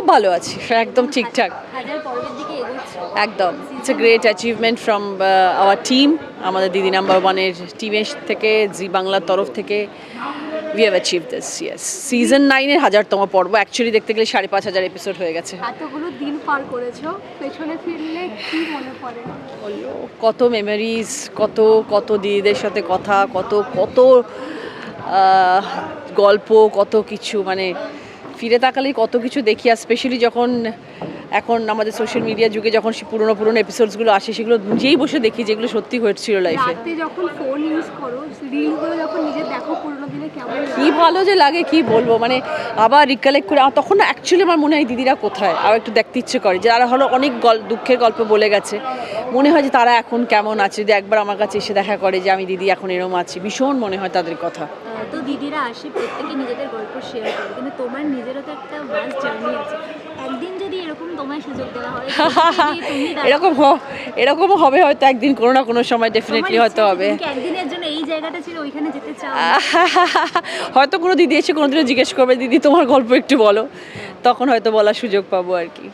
খুব ভালো আছি একদম ঠিকঠাক। একদম it's a great achievement from our team আমাদের দিদি নাম্বার ওয়ানের টিমের থেকে জি বাংলার তরফ থেকে we have achieve this yes season নাইনের হাজারতম পর্ব অ্যাকচুয়ালি দেখতে গেলে সাড়ে পাঁচ হাজার এপিসোড হয়ে গেছে। এতগুলো দিন পার করেছ পেছনে ফিরলে কি মনে পড়ে? কত মেমোরিজ কত কত দিদিদের সাথে কথা কত কত গল্প কত কিছু মানে ফিরে তাকালেই কত কিছু দেখি আর স্পেশালি যখন এখন আমাদের সোশ্যাল মিডিয়া যুগে যখন পুরনো পুরনো এপিসোডসগুলো আসে সেগুলো নিজেই বসে দেখি যেগুলো সত্যি হয়েছিল লাইফে যখন ফোন ইউজ করো রিলগুলো যখন নিজে দেখো পুরোনো দিনে কেমন কি ভালো যে লাগে কি বলব? মানে আবার রিকালেক্ট করে তখন অ্যাকচুয়ালি আমার মনে হয় দিদিরা কোথায়? আর একটু দেখতে ইচ্ছে করে যারা হলো অনেক গল- দুঃখের গল্প বলে গেছে। মনে হয় যে তারা এখন কেমন আছে? যদি একবার আমার কাছে এসে দেখা করে যে আমি দিদি এখন এরম আছি ভীষণ মনে হয় তাদের কথা। তো দিদিরা আসে প্রত্যেকে নিজেদের গল্প শেয়ার করে কিন্তু তোমার নিজেরও তো একটা জার্নি আছে। তোমায় সুযোগ দেওয়া প্রত্যেকে এরকম এরকমও হবে হয়তো একদিন কোনো না কোনো সময় ডেফিনেটলি হয়তো হবে। একদিনের জন্য এই জায়গাটা ছিল ওইখানে যেতে চাও? হয়তো কোনো দিদি এসে কোনোদিনও জিজ্ঞেস করবে দিদি তোমার গল্প একটু বলো। তখন হয়তো বলার সুযোগ পাবো আর কি।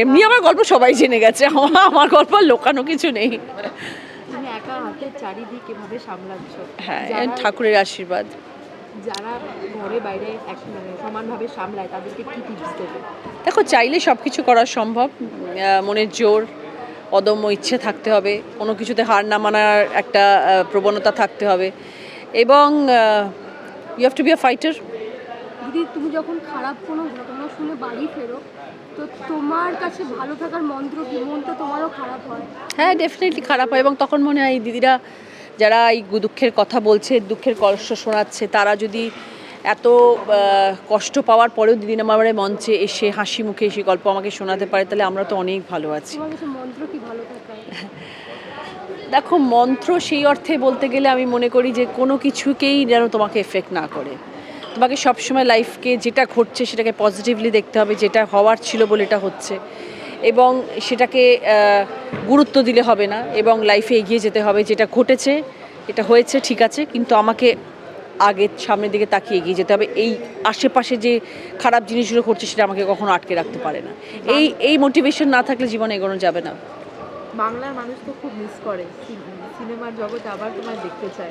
এমনি আমার গল্প সবাই জেনে গেছে আমার গল্প লোকানো কিছু নেই। তুমি একা হাতের চারিদিক এভাবে সামলাচ্ছ। হ্যাঁ ঠাকুরের আশীর্বাদ। যারা ঘরে বাইরে এক মানে সমানভাবে সামলায় তাদেরকে কি টিপস দেবে? দেখো চাইলে সব কিছু করা সম্ভব। মনের জোর অদম্য ইচ্ছে থাকতে হবে। কোনো কিছুতে হার না মানার একটা প্রবণতা থাকতে হবে। এবং you have to be a fighter দিদি তুমি যখন খারাপ কোনো ঘটনা শুনে বাড়ি ফেরো তো তোমার কাছে ভালো থাকার মন্ত্র কি? মনটা তোমারও খারাপ হয়। হ্যাঁ ডেফিনেটলি খারাপ হয়। এবং তখন মনে হয় দিদিরা যারা এই দুঃখের কথা বলছে দুঃখের কষ্ট শোনাচ্ছে তারা যদি এত কষ্ট পাওয়ার পরেও দিদি আমার মঞ্চে এসে হাসি মুখে এসে গল্প আমাকে শোনাতে পারে তাহলে আমরা তো অনেক ভালো আছি। মন্ত্র কি ভালো থাকার দেখো মন্ত্র সেই অর্থে বলতে গেলে আমি মনে করি যে কোনো কিছুকেই যেন তোমাকে এফেক্ট না করে। তোমাকে সবসময় লাইফকে যেটা ঘটছে সেটাকে পজিটিভলি দেখতে হবে যেটা হওয়ার ছিল বলে এটা হচ্ছে। এবং সেটাকে গুরুত্ব দিলে হবে না এবং লাইফে এগিয়ে যেতে হবে। যেটা ঘটেছে, এটা হয়েছে, ঠিক আছে, কিন্তু আমাকে আগে সামনের দিকে তাকিয়ে এগিয়ে যেতে হবে। এই আশেপাশে যে খারাপ জিনিসগুলো ঘটছে, সেটা আমাকে কখনো আটকে রাখতে পারে না। এই এই মোটিভেশন না থাকলে জীবনে এগোনো যাবে না। বাংলার মানুষ তো খুব মিস করে। সিন- সিনেমার জগতে আবার তোমায় দেখতে চায়।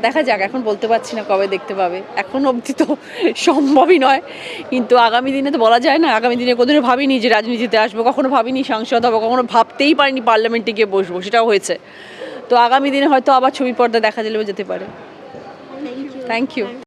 দেখা যাক এখন বলতে পারছি না কবে দেখতে পাবে। এখন অবধি তো সম্ভবই নয়। কিন্তু আগামী দিনে তো বলা যায় না আগামী দিনে কোনোদিনও ভাবিনি যে রাজনীতিতে আসব কখনো ভাবিনি সাংসদ হব কখনো ভাবতেই পারিনি পার্লামেন্টে গিয়ে বসবো সেটাও হয়েছে। তো আগামী দিনে হয়তো আবার ছবি পর্দা দেখা দিলেও যেতে পারে। Thank you thank you